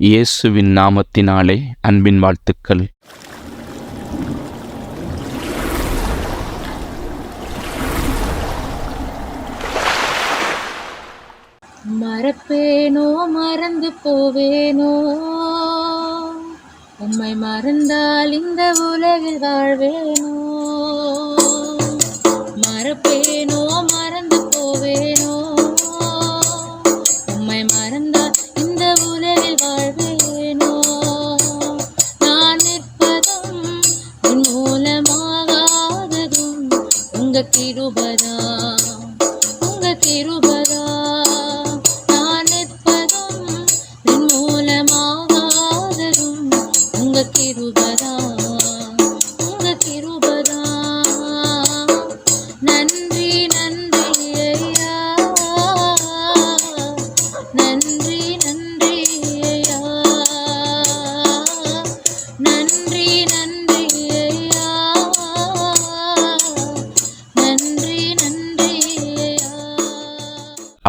இயேசுவின் நாமத்தினாலே அன்பின் வாழ்த்துக்கள். மறப்பேனோ மறந்து போவேனோ? உம்மை மறந்தால் இந்த உலகில் வாழ்வேனோ? மறப்பே உங்க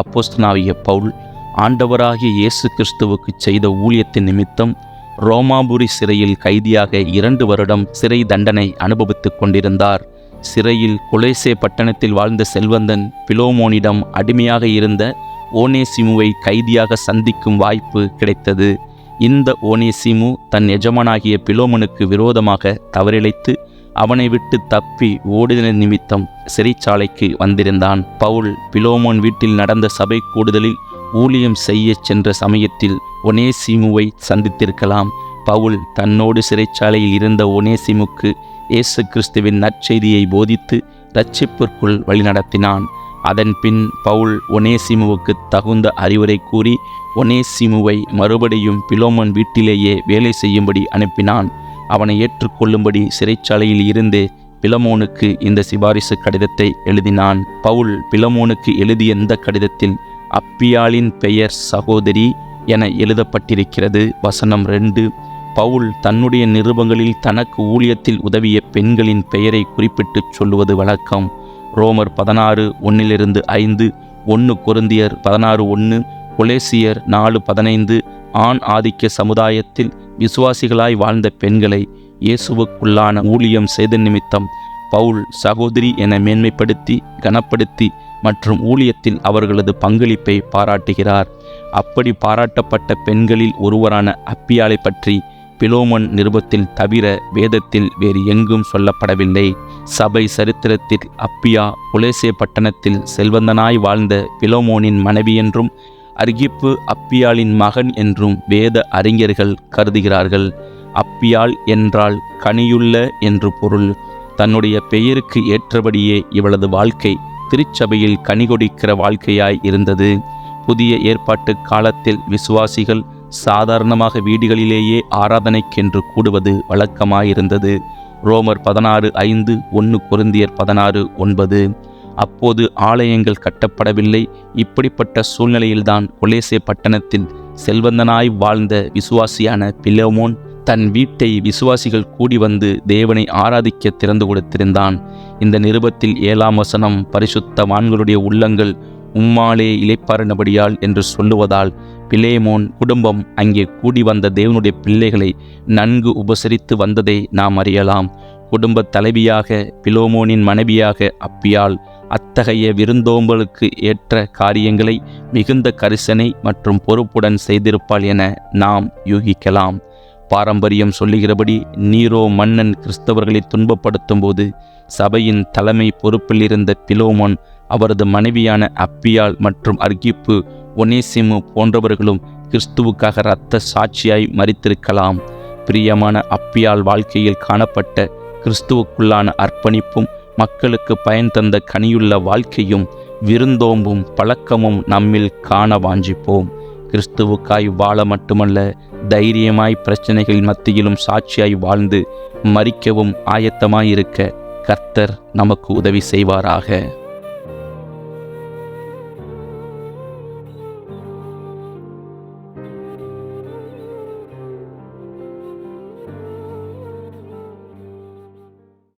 அப்போஸ்தனாகிய பவுல் ஆண்டவராகிய இயேசு கிறிஸ்துவுக்கு செய்த ஊழியத்தின் நிமித்தம் ரோமாபுரி சிறையில் கைதியாக இரண்டு வருடம் சிறை தண்டனை அனுபவித்துக் கொண்டிருந்தார். சிறையில் குலேசே பட்டணத்தில் வாழ்ந்த செல்வந்தன் பிலோமோனிடம் அடிமையாக இருந்த ஓனேசிமுவை கைதியாக சந்திக்கும் வாய்ப்பு கிடைத்தது. இந்த ஓனேசிமு தன் எஜமானாகிய பிலோமனுக்கு விரோதமாக தவறிழைத்து அவனை விட்டு தப்பி ஓடுதல் நிமித்தம் சிறைச்சாலைக்கு வந்திருந்தான். பவுல் பிலோமோன் வீட்டில் நடந்த சபை கூடுதலில் ஊழியம் செய்யச் சென்ற சமயத்தில் ஒனேசிமுவை சந்தித்திருக்கலாம். பவுல் தன்னோடு சிறைச்சாலையில் இருந்த ஒனேசிமுக்கு இயேசு கிறிஸ்துவின் நற்செய்தியை போதித்து ரட்சிப்பிற்குள் வழிநடத்தினான் அதன் பின் பவுல் ஒனேசிமுவுக்கு தகுந்த அறிவுரை கூறி ஒனேசிமுவை மறுபடியும் பிலோமன் வீட்டிலேயே வேலை செய்யும்படி அனுப்பினான். அவனை ஏற்றுக்கொள்ளும்படி சிறைச்சாலையில் இருந்தே பிலமோனுக்கு இந்த சிபாரிசு கடிதத்தை எழுதினான். பவுல் பிலமோனுக்கு எழுதிய இந்த கடிதத்தில் அப்பியாளின் பெயர் சகோதரி என எழுதப்பட்டிருக்கிறது. வசனம் ரெண்டு பவுல் தன்னுடைய நிருபங்களில் தனக்கு ஊழியத்தில் உதவிய பெண்களின் பெயரை குறிப்பிட்டுச் சொல்லுவது வழக்கம். ரோமர் பதினாறு ஒன்னிலிருந்து ஐந்து ஒன்று கொருந்தியர் பதினாறு ஒன்று கொலேசியர் நாலு பதினைந்து ஆண் ஆதிக்க சமுதாயத்தில் விசுவாசிகளாய் வாழ்ந்த பெண்களை இயேசுவுக்குள்ளான ஊழியம் செய்த நிமித்தம் பவுல் சகோதரி என மேன்மைப்படுத்தி கனப்படுத்தி மற்றும் ஊழியத்தில் அவர்களது பங்களிப்பை பாராட்டுகிறார். அப்படி பாராட்டப்பட்ட பெண்களில் ஒருவரான அப்பியாளை பற்றி பிலோமன் நிருபத்தில் தவிர வேதத்தில் வேறு எங்கும் சொல்லப்படவில்லை. சபை சரித்திரத்தில் அப்பியா குலேசே பட்டணத்தில் செல்வந்தனாய் வாழ்ந்த பிலோமோனின் மனைவி என்றும் அர்கிப்பு அப்பியாளின் மகன் என்றும் வேத அறிஞர்கள் கருதுகிறார்கள். அப்பியாள் என்றால் கனியுள்ள என்று பொருள். தன்னுடைய பெயருக்கு ஏற்றபடியே இவளது வாழ்க்கை திருச்சபையில் கனிகொடிக்கிற வாழ்க்கையாய் இருந்தது. புதிய ஏற்பாட்டு காலத்தில் விசுவாசிகள் சாதாரணமாக வீடுகளிலேயே ஆராதனைக்கென்று கூடுவது வழக்கமாயிருந்தது. ரோமர் பதினாறு ஐந்து ஒன்று குருந்தியர் பதினாறு ஒன்பது. அப்போது ஆலயங்கள் கட்டப்படவில்லை. இப்படிப்பட்ட சூழ்நிலையில்தான் கொலேசே பட்டணத்தில் செல்வந்தனாய் வாழ்ந்த விசுவாசியான பிலோமோன் தன் வீட்டை விசுவாசிகள் கூடி வந்து தேவனை ஆராதிக்க திறந்து கொடுத்திருந்தான். இந்த நிருபத்தில் ஏழாம் வசனம் பரிசுத்தவான்களுடைய உள்ளங்கள் உம்மாலே இளைப்பாறினபடியால் என்று சொல்லுவதால் பிலேமோன் குடும்பம் அங்கே கூடி வந்த தேவனுடைய பிள்ளைகளை நன்கு உபசரித்து வந்ததை நாம் அறியலாம். குடும்ப தலைவியாக பிலோமோனின் மனைவியாக அப்பியால் அத்தகைய விருந்தோம்பலுக்கு ஏற்ற காரியங்களை மிகுந்த கரிசனை மற்றும் பொறுப்புடன் செய்திருப்பாள் என நாம் யூகிக்கலாம். பாரம்பரியம் சொல்லுகிறபடி நீரோ மன்னன் கிறிஸ்தவர்களை துன்பப்படுத்தும் போது சபையின் தலைமை பொறுப்பில் இருந்த பிலோமோன் அவரது மனைவியான அப்பியால் மற்றும் அர்கிப்பு ஒனேசிமு போன்றவர்களும் கிறிஸ்துவுக்காக இரத்த சாட்சியாய் மறித்திருக்கலாம் பிரியமான அப்பியால் வாழ்க்கையில் காணப்பட்ட கிறிஸ்துவுக்குள்ளான அர்ப்பணிப்பும் மக்களுக்கு பயன் தந்த கனியுள்ள வாழ்க்கையும் விருந்தோம்பும் பழக்கமும் நம்மில் காண வாஞ்சிப்போம். கிறிஸ்துவுக்காய் வாழ மட்டுமல்ல தைரியமாய் பிரச்சனைகள் மத்தியிலும் சாட்சியாய் வாழ்ந்து மறிக்கவும் ஆயத்தமாயிருக்க கர்த்தர் நமக்கு உதவி செய்வாராக.